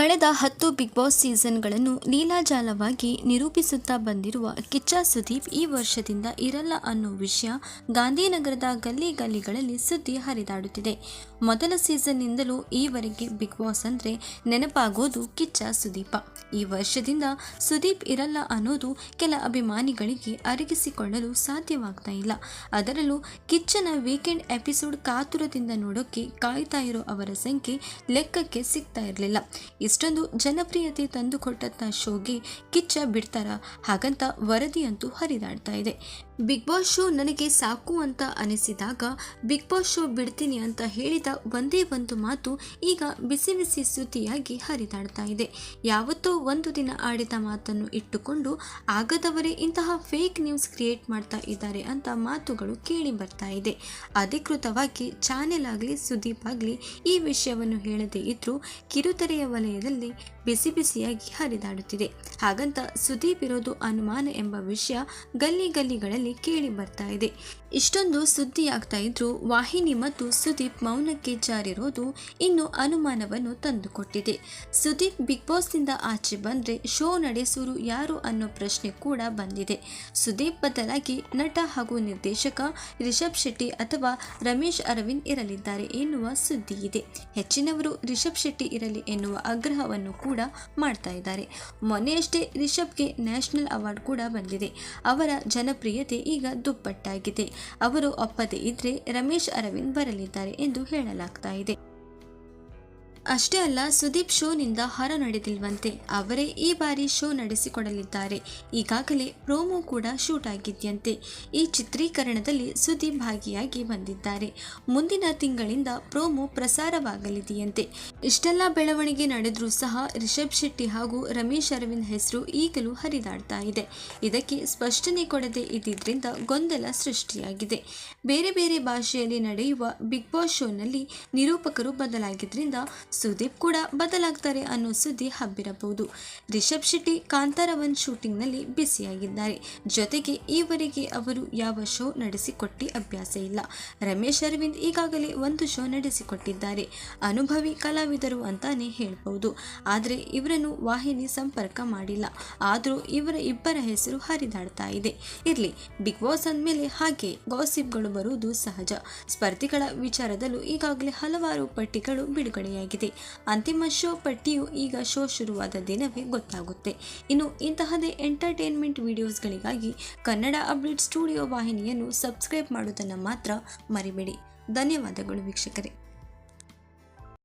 ಕಳೆದ ಹತ್ತು big boss ಸೀಸನ್ಗಳನ್ನು ಲೀಲಾಜಾಲವಾಗಿ ನಿರೂಪಿಸುತ್ತಾ ಬಂದಿರುವ ಕಿಚ್ಚ ಸುದೀಪ್ ಈ ವರ್ಷದಿಂದ ಇರಲ್ಲ ಅನ್ನೋ ವಿಷಯ ಗಾಂಧಿನಗರದ ಗಲ್ಲಿ ಗಲ್ಲಿಗಳಲ್ಲಿ ಸುದ್ದಿ ಹರಿದಾಡುತ್ತಿದೆ. ಮೊದಲ ಸೀಸನ್ನಿಂದಲೂ ಈವರೆಗೆ ಬಿಗ್ ಬಾಸ್ ಅಂದರೆ ನೆನಪಾಗೋದು ಕಿಚ್ಚ ಸುದೀಪ. ಈ ವರ್ಷದಿಂದ ಸುದೀಪ್ ಇರಲ್ಲ ಅನ್ನೋದು ಕೆಲ ಅಭಿಮಾನಿಗಳಿಗೆ ಅರಗಿಸಿಕೊಳ್ಳಲು ಸಾಧ್ಯವಾಗ್ತಾ ಇಲ್ಲ. ಅದರಲ್ಲೂ ಕಿಚ್ಚನ ವೀಕೆಂಡ್ ಎಪಿಸೋಡ್ ಕಾತುರದಿಂದ ನೋಡೋಕೆ ಕಾಯ್ತಾ ಇರೋ ಅವರ ಸಂಖ್ಯೆ ಲೆಕ್ಕಕ್ಕೆ ಸಿಗ್ತಾ ಇರಲಿಲ್ಲ. ಇಷ್ಟೊಂದು ಜನಪ್ರಿಯತೆ ತಂದುಕೊಟ್ಟಂಥ ಶೋಗೆ ಕಿಚ್ಚ ಬಿಡ್ತಾರ ಹಾಗಂತ ವರದಿಯಂತೂ ಹರಿದಾಡ್ತಾ ಇದೆ. ಬಿಗ್ ಬಾಸ್ ಶೋ ನನಗೆ ಸಾಕು ಅಂತ ಅನಿಸಿದಾಗ, ಬಿಗ್ ಬಾಸ್ ಶೋ ಬಿಡ್ತೀನಿ ಅಂತ ಹೇಳಿದ ಒಂದೇ ಒಂದು ಮಾತು ಈಗ ಬಿಸಿ ಬಿಸಿ ಸುದ್ದಿಯಾಗಿ ಹರಿದಾಡ್ತಾ ಇದೆ. ಯಾವತ್ತೋ ಒಂದು ದಿನ ಆಡಿದ ಮಾತನ್ನು ಇಟ್ಟುಕೊಂಡು ಆಗದವರೇ ಇಂತಹ ಫೇಕ್ ನ್ಯೂಸ್ ಕ್ರಿಯೇಟ್ ಮಾಡ್ತಾ ಇದ್ದಾರೆ ಅಂತ ಮಾತುಗಳು ಕೇಳಿ ಬರ್ತಾ ಇದೆ. ಅಧಿಕೃತವಾಗಿ ಚಾನೆಲ್ ಆಗಲಿ, ಸುದೀಪ್ ಆಗಲಿ ಈ ವಿಷಯವನ್ನು ಹೇಳದೇ ಇದ್ರೂ ಕಿರುತೆರೆಯ ವಲಯದಲ್ಲಿ ಬಿಸಿ ಬಿಸಿಯಾಗಿ ಹರಿದಾಡುತ್ತಿದೆ. ಹಾಗಂತ ಸುದೀಪ್ ಇರೋದು ಅನುಮಾನ ಎಂಬ ವಿಷಯ ಗಲ್ಲಿ ಗಲ್ಲಿಗಳಲ್ಲಿ ಕೇಳಿ ಬರ್ತಾ ಇದೆ. ಇಷ್ಟೊಂದು ಸುದ್ದಿಯಾಗ್ತಾ ಇದ್ರು ವಾಹಿನಿ ಮತ್ತು ಸುದೀಪ್ ಮೌನಕ್ಕೆ ಜಾರಿರೋದು ಇನ್ನು ಅನುಮಾನವನ್ನು ತಂದುಕೊಟ್ಟಿದೆ. ಸುದೀಪ್ ಬಿಗ್ ಬಾಸ್ನಿಂದ ಆಚೆ ಬಂದರೆ ಶೋ ನಡೆಸೋರು ಯಾರು ಅನ್ನೋ ಪ್ರಶ್ನೆ ಕೂಡ ಬಂದಿದೆ. ಸುದೀಪ್ ಬದಲಾಗಿ ನಟ ಹಾಗೂ ನಿರ್ದೇಶಕ ರಿಷಬ್ ಶೆಟ್ಟಿ ಅಥವಾ ರಮೇಶ್ ಅರವಿಂದ್ ಇರಲಿದ್ದಾರೆ ಎನ್ನುವ ಸುದ್ದಿ ಇದೆ. ಹೆಚ್ಚಿನವರು ರಿಷಬ್ ಶೆಟ್ಟಿ ಇರಲಿ ಎನ್ನುವ ಆಗ್ರಹವನ್ನು ಮಾಡ್ತಾ ಇದ್ದಾರೆ. ಮೊನ್ನೆಯಷ್ಟೇ ರಿಷಬ್ಗೆ ನ್ಯಾಷನಲ್ ಅವಾರ್ಡ್ ಕೂಡ ಬಂದಿದೆ. ಅವರ ಜನಪ್ರಿಯತೆ ಈಗ ದುಪ್ಪಟ್ಟಾಗಿದೆ. ಅವರು ಒಪ್ಪದೇ ಇದ್ರೆ ರಮೇಶ್ ಅರವಿಂದ್ ಬರಲಿದ್ದಾರೆ ಎಂದು ಹೇಳಲಾಗ್ತಾ ಇದೆ. ಅಷ್ಟೇ ಅಲ್ಲ, ಸುದೀಪ್ ಶೋನಿಂದ ಹೊರ ನಡೆದಿಲ್ವಂತೆ. ಅವರೇ ಈ ಬಾರಿ ಶೋ ನಡೆಸಿಕೊಡಲಿದ್ದಾರೆ. ಈಗಾಗಲೇ ಪ್ರೋಮೋ ಕೂಡ ಶೂಟ್ ಆಗಿದ್ಯಂತೆ. ಈ ಚಿತ್ರೀಕರಣದಲ್ಲಿ ಸುದೀಪ್ ಭಾಗಿಯಾಗಿ ಬಂದಿದ್ದಾರೆ. ಮುಂದಿನ ತಿಂಗಳಿಂದ ಪ್ರೋಮೋ ಪ್ರಸಾರವಾಗಲಿದೆಯಂತೆ. ಇಷ್ಟೆಲ್ಲ ಬೆಳವಣಿಗೆ ನಡೆದರೂ ಸಹ ರಿಷಬ್ ಶೆಟ್ಟಿ ಹಾಗೂ ರಮೇಶ್ ಅರವಿಂದ್ ಹೆಸರು ಈಗಲೂ ಹರಿದಾಡ್ತಾ ಇದೆ. ಇದಕ್ಕೆ ಸ್ಪಷ್ಟನೆ ಕೊಡದೆ ಇದ್ದಿದ್ದರಿಂದ ಗೊಂದಲ ಸೃಷ್ಟಿಯಾಗಿದೆ. ಬೇರೆ ಬೇರೆ ಭಾಷೆಯಲ್ಲಿ ನಡೆಯುವ ಬಿಗ್ ಬಾಸ್ ಶೋನಲ್ಲಿ ನಿರೂಪಕರು ಬದಲಾಗಿದ್ರಿಂದ ಸುದೀಪ್ ಕೂಡ ಬದಲಾಗ್ತಾರೆ ಅನ್ನೋ ಸುದ್ದಿ ಹಬ್ಬಿರಬಹುದು. ರಿಷಬ್ ಶೆಟ್ಟಿ, ಕಾಂತಾರವನ್ ಶೂಟಿಂಗ್ನಲ್ಲಿ ಬ್ಯುಸಿಯಾಗಿದ್ದಾರೆ. ಜೊತೆಗೆ ಈವರೆಗೆ ಅವರು ಯಾವ ಶೋ ನಡೆಸಿಕೊಟ್ಟಿ ಅಭ್ಯಾಸ ಇಲ್ಲ. ರಮೇಶ್ ಅರವಿಂದ್ ಈಗಾಗಲೇ ಒಂದು ಶೋ ನಡೆಸಿಕೊಟ್ಟಿದ್ದಾರೆ. ಅನುಭವಿ ಕಲಾವಿದರು ಅಂತಾನೆ ಹೇಳಬಹುದು. ಆದರೆ ಇವರನ್ನು ವಾಹಿನಿ ಸಂಪರ್ಕ ಮಾಡಿಲ್ಲ. ಆದರೂ ಇವರ ಇಬ್ಬರ ಹೆಸರು ಹರಿದಾಡ್ತಾ ಇದೆ. ಇರಲಿ, ಬಿಗ್ ಬಾಸ್ ಅಂದಮೇಲೆ ಹಾಗೆ ಗಾಸಿಪ್ಗಳು ಬರುವುದು ಸಹಜ. ಸ್ಪರ್ಧಿಗಳ ವಿಚಾರದಲ್ಲೂ ಈಗಾಗಲೇ ಹಲವಾರು ಪಟ್ಟಿಗಳು ಬಿಡುಗಡೆಯಾಗಿದೆ. ಅಂತಿಮ ಶೋ ಪಟ್ಟಿಯು ಈಗ ಶೋ ಶುರುವಾದ ದಿನವೇ ಗೊತ್ತಾಗುತ್ತೆ. ಇನ್ನು ಇಂತಹದೇ ಎಂಟರ್ಟೈನ್ಮೆಂಟ್ ವಿಡಿಯೋಸ್ಗಳಿಗಾಗಿ ಕನ್ನಡ ಅಪ್ಡೇಟ್ ಸ್ಟುಡಿಯೋ ವಾಹಿನಿಯನ್ನು ಸಬ್ಸ್ಕ್ರೈಬ್ ಮಾಡುವುದನ್ನು ಮಾತ್ರ ಮರಿಬೇಡಿ. ಧನ್ಯವಾದಗಳು ವೀಕ್ಷಕರೇ.